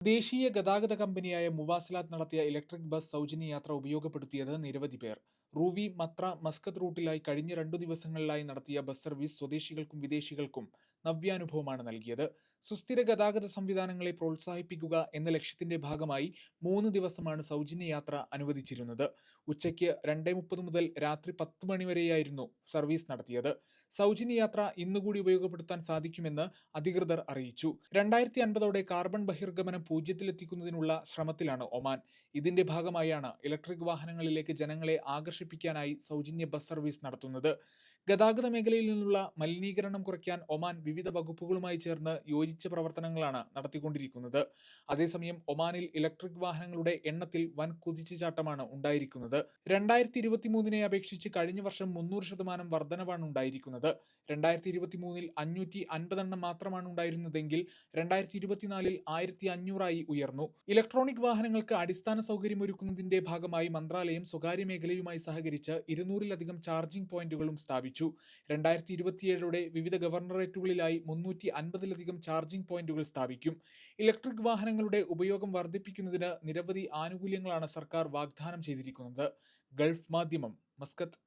ദേശീയ ഗതാഗത കമ്പനിയായ മുവാസിലാത്ത് നടത്തിയ ഇലക്ട്രിക് ബസ് സൗജന്യ യാത്ര ഉപയോഗപ്പെടുത്തിയത് നിരവധി പേർ റൂവി മത്ര മസ്കത്ത് റൂട്ടിലായി കഴിഞ്ഞ രണ്ടു ദിവസങ്ങളിലായി നടത്തിയ ബസ് സർവീസ് സ്വദേശികൾക്കും വിദേശികൾക്കും നവ്യാനുഭവമാണ് നൽകിയത്. സുസ്ഥിര ഗതാഗത സംവിധാനങ്ങളെ പ്രോത്സാഹിപ്പിക്കുക എന്ന ലക്ഷ്യത്തിന്റെ ഭാഗമായി മൂന്ന് ദിവസമാണ് സൗജന്യ യാത്ര അനുവദിച്ചിരുന്നത്. ഉച്ചയ്ക്ക് രണ്ടേ മുപ്പത് മുതൽ രാത്രി പത്ത് മണിവരെയായിരുന്നു സർവീസ് നടത്തിയത്. സൗജന്യ യാത്ര ഇന്നുകൂടി ഉപയോഗപ്പെടുത്താൻ സാധിക്കുമെന്ന് അധികൃതർ അറിയിച്ചു. രണ്ടായിരത്തി അൻപതോടെ കാർബൺ ബഹിർഗമനം പൂജ്യത്തിലെത്തിക്കുന്നതിനുള്ള ശ്രമത്തിലാണ് ഒമാൻ. ഇതിന്റെ ഭാഗമായാണ് ഇലക്ട്രിക് വാഹനങ്ങളിലേക്ക് ജനങ്ങളെ ആകർഷിപ്പിക്കാനായി സൗജന്യ ബസ് സർവീസ് നടത്തുന്നത്. ഗതാഗത മേഖലയിൽ നിന്നുള്ള മലിനീകരണം കുറയ്ക്കാൻ ഒമാൻ വിവിധ വകുപ്പുകളുമായി ചേർന്ന് യോജിച്ച പ്രവർത്തനങ്ങളാണ് നടത്തിക്കൊണ്ടിരിക്കുന്നത്. അതേസമയം ഒമാനിൽ ഇലക്ട്രിക് വാഹനങ്ങളുടെ എണ്ണത്തിൽ വൻ കുതിച്ചുചാട്ടമാണ് ഉണ്ടായിരിക്കുന്നത്. രണ്ടായിരത്തി ഇരുപത്തി മൂന്നിനെ അപേക്ഷിച്ച് കഴിഞ്ഞ വർഷം മുന്നൂറ് ശതമാനം വർധനവാണ് ഉണ്ടായിരിക്കുന്നത്. രണ്ടായിരത്തി ഇരുപത്തി മൂന്നിൽ അഞ്ഞൂറ്റി അൻപതെണ്ണം മാത്രമാണ് ഉണ്ടായിരുന്നതെങ്കിൽ രണ്ടായിരത്തി ഇരുപത്തിനാലിൽ ആയിരത്തി അഞ്ഞൂറായി ഉയർന്നു. ഇലക്ട്രോണിക് വാഹനങ്ങൾക്ക് അടിസ്ഥാന സൗകര്യമൊരുക്കുന്നതിന്റെ ഭാഗമായി മന്ത്രാലയം സ്വകാര്യ മേഖലയുമായി സഹകരിച്ച് ഇരുന്നൂറിലധികം ചാർജിംഗ് പോയിന്റുകളും സ്ഥാപിച്ചു. രണ്ടായിരത്തി ഇരുപത്തിയേഴോടെ വിവിധ ഗവർണറേറ്റുകളിലായി മുന്നൂറ്റി അൻപതിലധികം ചാർജിംഗ് പോയിന്റുകൾ സ്ഥാപിക്കും. ഇലക്ട്രിക് വാഹനങ്ങളുടെ ഉപയോഗം വർദ്ധിപ്പിക്കുന്നതിന് നിരവധി ആനുകൂല്യങ്ങളാണ് സർക്കാർ വാഗ്ദാനം ചെയ്തിരിക്കുന്നത്. ഗൾഫ് മാധ്യമം മസ്കത്ത്.